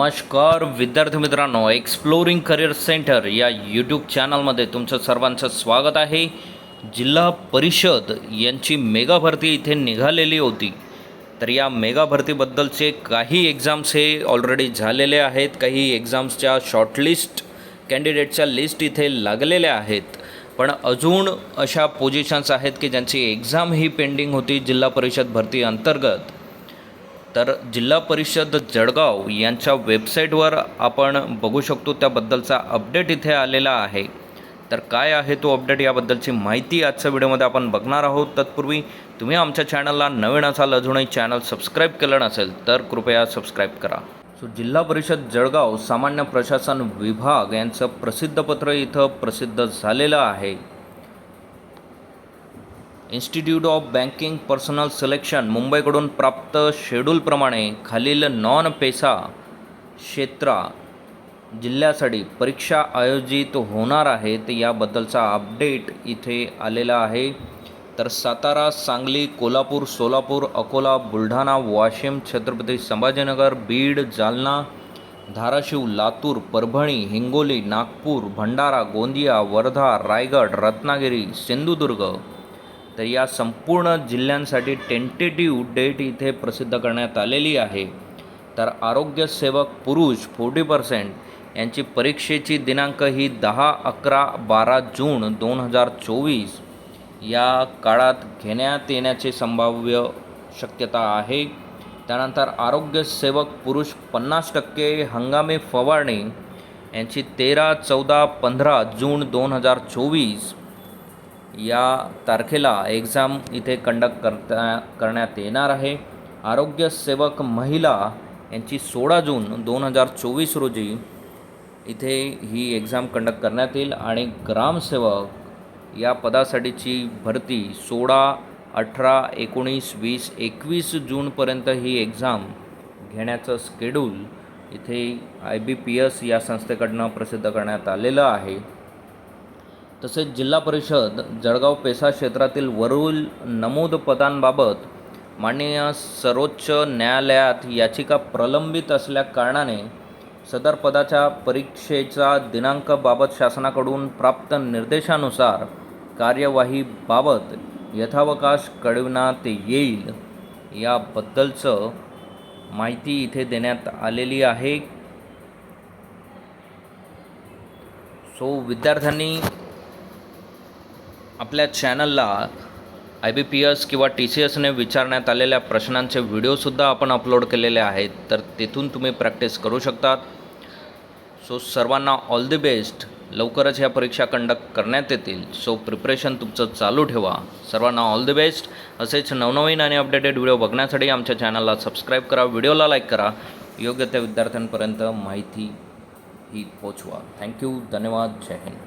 नमस्कार विद्यार्थी मित्रांनो एक्सप्लोरिंग करिअर सेंटर या यूट्यूब चॅनलमध्ये तुमचं सर्वांचं स्वागत आहे. जिल्हा परिषद यांची मेगा भरती इथे निघालेली होती. तर या मेगा भरतीबद्दलचे काही एक्झाम्स हे ऑलरेडी झालेले आहेत. काही एक्झाम्सच्या शॉर्टलिस्ट कॅन्डिडेटच्या लिस्ट इथे लागलेल्या आहेत. पण अजून अशा पोझिशन्स आहेत की ज्यांची एक्झाम ही पेंडिंग होती जिल्हा परिषद भरती अंतर्गत. तर जिल्हा परिषद जळगाव यांच्या वेबसाईटवर आपण बघू शकतो त्याबद्दलचा अपडेट इथे आलेला आहे. तर काय आहे तो अपडेट याबद्दलची माहिती आजच्या व्हिडिओमध्ये आपण बघणार आहोत. तत्पूर्वी तुम्ही आमच्या चॅनलला नवीन असाल अजूनही चॅनल सबस्क्राईब केलं नसेल तर कृपया सबस्क्राईब करा. सो जिल्हा परिषद जळगाव सामान्य प्रशासन विभाग यांचं प्रसिद्ध पत्र इथं प्रसिद्ध झालेलं आहे. Institute of banking personnel selection मुंबईकडून प्राप्त शेड्यूलप्रमाणे खालील नॉन पेसा क्षेत्रा जिल्ह्यासाठी परीक्षा आयोजित होणार आहेत याबद्दलचा अपडेट इथे आलेला आहे. तर सातारा सांगली कोल्हापूर सोलापूर अकोला बुलढाणा वाशिम छत्रपती संभाजीनगर बीड जालना धाराशिव लातूर परभणी हिंगोली नागपूर भंडारा गोंदिया वर्धा रायगड रत्नागिरी सिंधुदुर्ग तर या संपूर्ण जिल्ह्यांसाठी टेंटेटिव्ह डेट इथे प्रसिद्ध करण्यात आलेली आहे. तर आरोग्यसेवक पुरुष फोर्टी पर्सेंट यांची परीक्षेची दिनांक ही दहा अकरा बारा जून दोन हजार चोवीस या काळात घेण्यात येण्याची संभाव्य शक्यता आहे. त्यानंतर आरोग्यसेवक पुरुष पन्नास टक्के हंगामी फवारणी यांची तेरा चौदा पंधरा जून दोन हजार चोवीस या तारखेला एक्झाम इथे कंडक्ट करता करण्यात येणार आहे. आरोग्यसेवक महिला यांची सोळा जून दोन हजार चोवीस रोजी इथे ही एक्झाम कंडक्ट करण्यात येईल आणि ग्रामसेवक या पदासाठीची भरती सोळा अठरा एकोणीस वीस एकवीस जूनपर्यंत ही एक्झाम घेण्याचं स्केड्यूल इथे आय बी पी एस या संस्थेकडनं प्रसिद्ध करण्यात आलेलं आहे. तसेच जिल्हा परिषद जळगाव पेसा क्षेत्रातील वरील नमूद पदांबाबत माननीय सर्वोच्च न्यायालयात याचिका प्रलंबित असल्या कारणाने सदर पदाच्या परीक्षेचा दिनांकाबाबत शासनाकडून प्राप्त निर्देशानुसार कार्यवाहीबाबत यथावकाश कळविण्यात येईल. याबद्दलचं माहिती इथे देण्यात आलेली आहे. सो विद्यार्थ्यांनी आपल्या चॅनलला आय बी पी एस किंवा टी सी एसने विचारण्यात आलेल्या प्रश्नांचे व्हिडिओसुद्धा आपण अपलोड केलेले आहेत. तर तिथून तुम्ही प्रॅक्टिस करू शकतात. सो सर्वांना ऑल दी बेस्ट लवकरच ह्या परीक्षा कंडक्ट करण्यात येतील. सो प्रिपरेशन तुमचं चालू ठेवा. सर्वांना ऑल द बेस्ट असेच नवनवीन आणि अपडेटेड व्हिडिओ बघण्यासाठी आमच्या चॅनलला सबस्क्राईब करा. व्हिडिओला लाईक करा. योग्य त्या विद्यार्थ्यांपर्यंत माहिती ही पोचवा. थँक्यू धन्यवाद. जय हिंद.